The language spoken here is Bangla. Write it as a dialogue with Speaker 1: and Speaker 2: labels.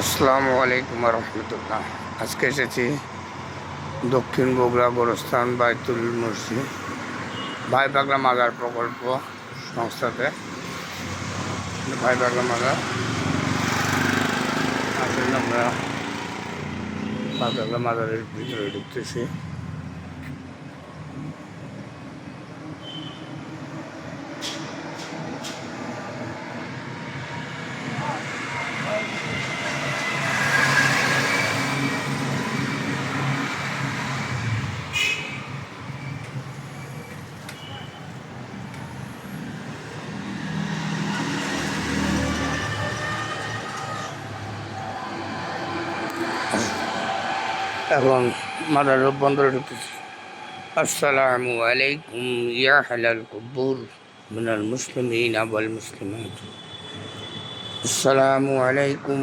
Speaker 1: আসসালামু আলাইকুম রহমতুল্লাহ আজকে এসেছি দক্ষিণ বগুড়া গোরস্থান বাইতুল মসজিদ ভাই পাগলা মাজার প্রকল্প সংস্থাতে। ভাই পাগলা মাজার আসলে আমরা ভাই পাগলা মাজারের ভিতরে ঢুকতেছি। এখন মাজারের বন্দরে ঢুকতেছি আসসালামু আলাইকুম ইয়া হালাল কুবুর من المسلمين والمسلمات السلام عليكم